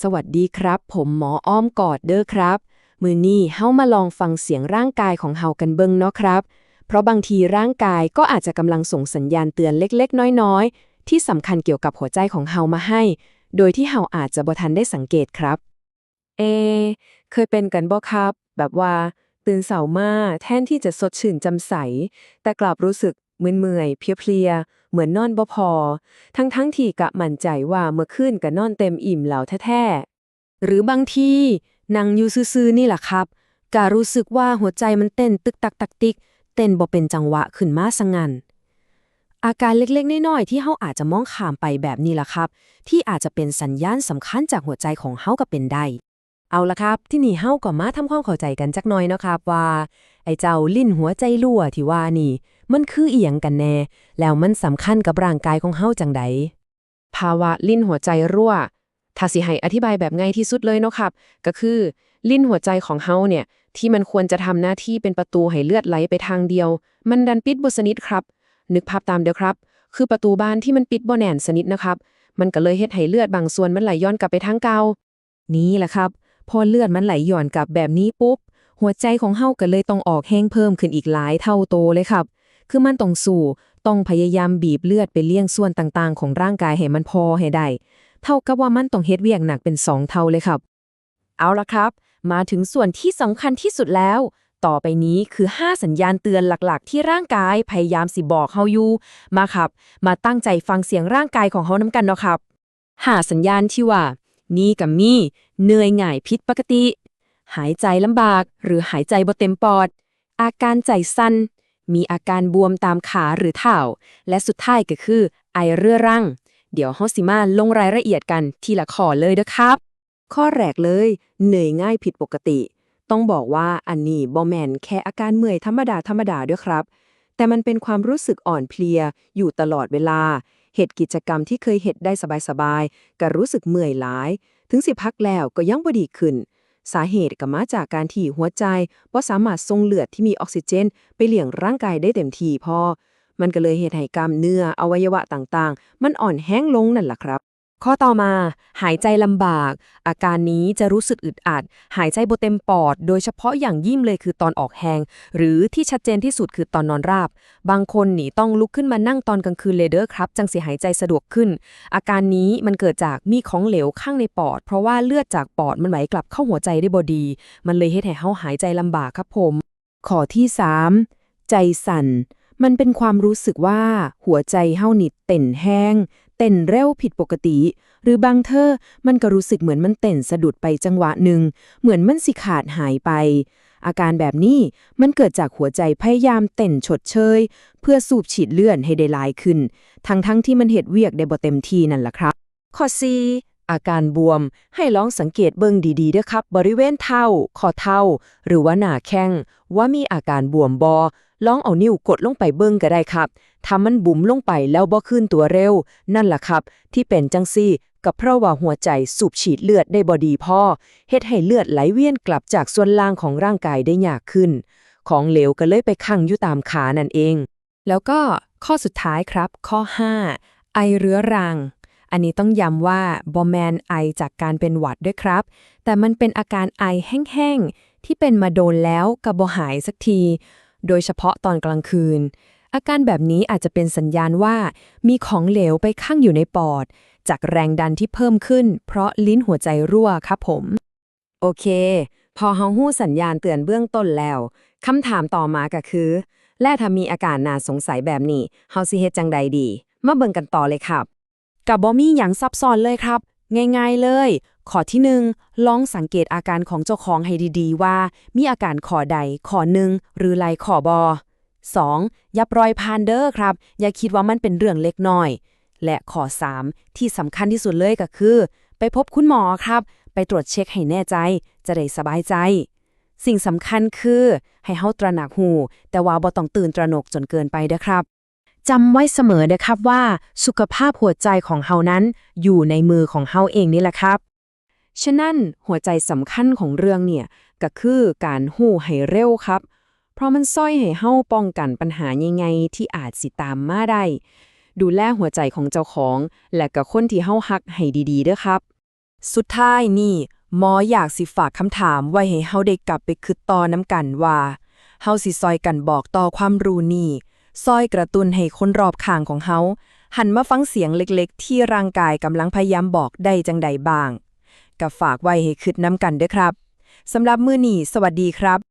สวัสดีครับ ผมหมออ้อมกอดเด้อครับ มือนี้เฮามาลองฟังเสียงร่างกายของเฮากันเบิ่งเนาะครับ เพราะบางทีร่างกายก็อาจจะกำลังส่งสัญญาณเตือนเล็กๆ น้อยๆ ที่สำคัญเกี่ยวกับหัวใจของเฮามาให้ โดยที่เฮาอาจจะบ่ทันได้สังเกตครับ เอ เคยเป็นกันบ่ครับ แบบว่า ตื่นเสาร์มาแทนที่จะสดชื่นจำใส แต่กลับรู้สึกมึนเมื่อยเพลียๆ เหมือนนอนบ่พอ ทั้งๆที่กะมั่นใจว่าเมื่อคืนก็นอนเต็มอิ่มแล้วแท้ๆหรือบางทีนั่งอยู่ซื่อๆนี่แหละครับกะรู้สึกว่าหัวใจมันเต้นตึกตักตักติก เต้นบ่เป็นจังหวะขึ้นมาซะงั้นอาการเล็กๆน้อยๆที่เฮาอาจจะมองข้ามไปแบบนี้ล่ะครับ ที่อาจจะเป็นสัญญาณสำคัญจากหัวใจของเฮาก็เป็นได้ เอาละครับ ที่นี่เฮาก็มาทำความเข้าใจกันจักหน่อยเนาะครับว่า ไอ้เจ้าลิ้นหัวใจรั่วที่ว่านี่ มันคืออีหยังกันแน่ แล้วมันสำคัญกับร่างกายของเฮาจังใดภาวะลิ้นหัวใจรั่ว ถ้าสิให้อธิบายแบบง่ายที่สุดเลยเนาะครับ ก็คือ ลิ้นหัวใจของเฮาเนี่ย ที่มันควรจะทำหน้าที่เป็นประตูให้เลือดไหลไปทางเดียว มันดันปิดบ่สนิทครับ นึกภาพตามเด้อครับ คือประตูบ้านที่มันปิดบ่แน่นสนิทนะครับ มันก็เลยเฮ็ดให้เลือดบางส่วนมันไหลย้อนกลับไปทางเก่านี่แหละครับ พอเลือดมันไหลย้อนกลับแบบนี้ปุ๊บ หัวใจของเฮาก็เลยต้องออกแห้งเพิ่มขึ้นอีกหลายเท่าโตเลยครับ คือมันต้องสู้ ต้องพยายามบีบเลือดไปเลี้ยงส่วนต่างๆ ของร่างกายให้มันพอให้ได้ เท่ากับว่ามันต้องเฮ็ดเวียกหนักเป็น2เท่าเลยครับ เอาละครับ มาถึงส่วนที่สำคัญที่สุดแล้ว ต่อไปนี้คือ 5 สัญญาณเตือนหลักๆ ที่ร่างกายพยายามสิบอกเฮาอยู่ มาครับ มาตั้งใจฟังเสียงร่างกายของเฮานํกันเนาะครับหาสัญญาณที่ว่า นี่กับมีเหนื่อยง่ายผิดปกติ หายใจลำบากหรือหายใจบ่เต็มปอด อาการใจสั่น มีอาการบวมตามขาหรือเท้าและสุดท้ายก็คือ ไอเรื้อรัง เดี๋ยวเฮาสิมาลงรายละเอียดกันทีละข้อเลยเด้อครับ ข้อแรกเลย เหนื่อยง่ายผิดปกติ ต้องบอกว่าอันนี้บ่แมนแค่อาการเมื่อยธรรมดาธรรมดาด้วยครับ แต่มันเป็นความรู้สึกอ่อนเพลีย อยู่ตลอดเวลาเหตุกิจกรรมที่เคยเฮ็ดได้สบายๆก็รู้สึกเมื่อยหลาย ถึงสิพักแล้วก็ยังบ่ดีขึ้น สาเหตุก็มาจากการที่หัวใจบ่สามารถส่งเลือดที่มีออกซิเจน ไปเลี้ยงร่างกายได้เต็มที่พอ มันก็เลยเหตุให้กล้ามเนื้ออวัยวะต่างๆ มันอ่อนแห้งลงนั่นล่ะครับ ข้อต่อมา หายใจลำบาก อาการนี้จะรู้สึกอึดอัด หายใจบเต็มปอด โดยเฉพาะอย่างยิ่งเลยคือตอนออกแหงหรือที่ชัดเจนที่สุดคือตอนนอนราบ บางคนหนีต้องลุกขึ้นมานั่งตอนกลางคืนเลยเด้อครับ จังเสิหายใจสะดวกขึ้น อาการนี้มันเกิดจากมีของเหลวข้างในปอด เพราะว่าเลือดจากปอดมันไหลกลับเข้าหัวใจได้บดี มันเลยเฮ็ดให้เฮาหายใจลำบากครับผม ข้อที่ 3 ใจสั่นมันเป็นความรู้สึกว่าหัวใจเฮานิดเต้นแห้ง เต้นเร็วผิดปกติ หรือบางเธอมันก็รู้สึกเหมือนมันเต้นสะดุดไปจังหวะหนึ่ง เหมือนมันสิขาดหายไป อาการแบบนี้มันเกิดจากหัวใจพยายามเต้นชดเชย เพื่อสูบฉีดเลือดให้ได้หลายขึ้น ทั้งทั้งๆที่มันเหตุเวียกได้บ่เต็มที่นั่นล่ะครับ ข้อ4อาการบวมให้ลองสังเกตเบิ่งดีๆเด้อครับ บริเวณเท้าข้อเท้าหรือว่าหน้าแข้งว่ามีอาการบวมบอ ลองเอานิ้วกดลงไปเบิ่งก็ได้ครับถ้ามันบุ๋มลงไปแล้วบ่ขึ้นตัวเร็ว นั่นล่ะครับ ที่เป็นจังซี่ก็เพราะว่าหัวใจสูบฉีดเลือดได้บ่ดีพอเฮ็ดให้เลือดไหลเวียนกลับจากส่วนล่างของร่างกายได้ยากขึ้น ของเหลวก็เลยไปขังอยู่ตามขานั่นเอง แล้วก็ข้อสุดท้ายครับ ข้อ 5 ไอเรื้อรัง อันนี้ต้องย้ำว่าบอแมนไอจากการเป็นหวัดด้วยครับ แต่มันเป็นอาการไอแห้งๆที่เป็นมาโดนแล้วกับบหายสักที โดยเฉพาะตอนกลางคืน อาการแบบนี้อาจจะเป็นสัญญาณว่า มีของเหลวไปข้างอยู่ในปอด จากแรงดันที่เพิ่มขึ้น เพราะลิ้นหัวใจรั่วครับผม โอเค พอเฮาฮู้สัญญาณเตือนเบื้องต้นแล้วคำถามต่อมาก็คือ และถ้ามีอาการน่าสงสัยแบบนี้เฮาสิเฮ็ดจังใดดี มาเบิ่งกันต่อเลยครับกับบ่มีหยังซับซ้อนเลยครับ ง่ายๆเลย ข้อที่หนึ่งลองสังเกตอาการของเจ้าของให้ดีๆ ว่า มีอาการข้อใดข้อหนึ่งหรือไหลข้อบอ 2. อย่าปล่อยผ่านเด้อครับ อย่าคิดว่ามันเป็นเรื่องเล็กน้อย และข้อ 3 ที่สำคัญที่สุดเลยก็คือ ไปพบคุณหมอครับ ไปตรวจเช็คให้แน่ใจ จะได้สบายใจ สิ่งสำคัญคือ ให้เฮาตระหนักหู แต่ว่าบ่ต้องตื่นตระหนกจนเกินไปเด้อครับ จำไว้เสมอนะครับว่าสุขภาพหัวใจของเฮานั้นอยู่ในมือของเฮาเองนี่แหละครับ ฉะนั้นหัวใจสำคัญของเรื่องเนี่ยก็คือการหู้ให้เร็วครับ เพราะมันซ้อยให้เฮาป้องกันปัญหาใหญ่ๆที่อาจสิตามมาได้ ดูแลหัวใจของเจ้าของ และก็คนที่เฮาฮักให้ดีๆเด้อครับ สุดท้ายนี่หมออยากสิฝากคำถามไว้ให้เฮาได้กลับไปคิดต่อน้ำกันว่าเฮาสิซอยกันบอกต่อความรู้นี่ ซอยกระตุ้นให้คนรอบข้างของเฮาหันมาฟังเสียงเล็กๆ ที่ร่างกายกำลังพยายามบอกได้จังใดบ้างก็ฝากไว้ให้คืดน้ำกันด้วยครับสำหรับมือหนีสวัสดีครับ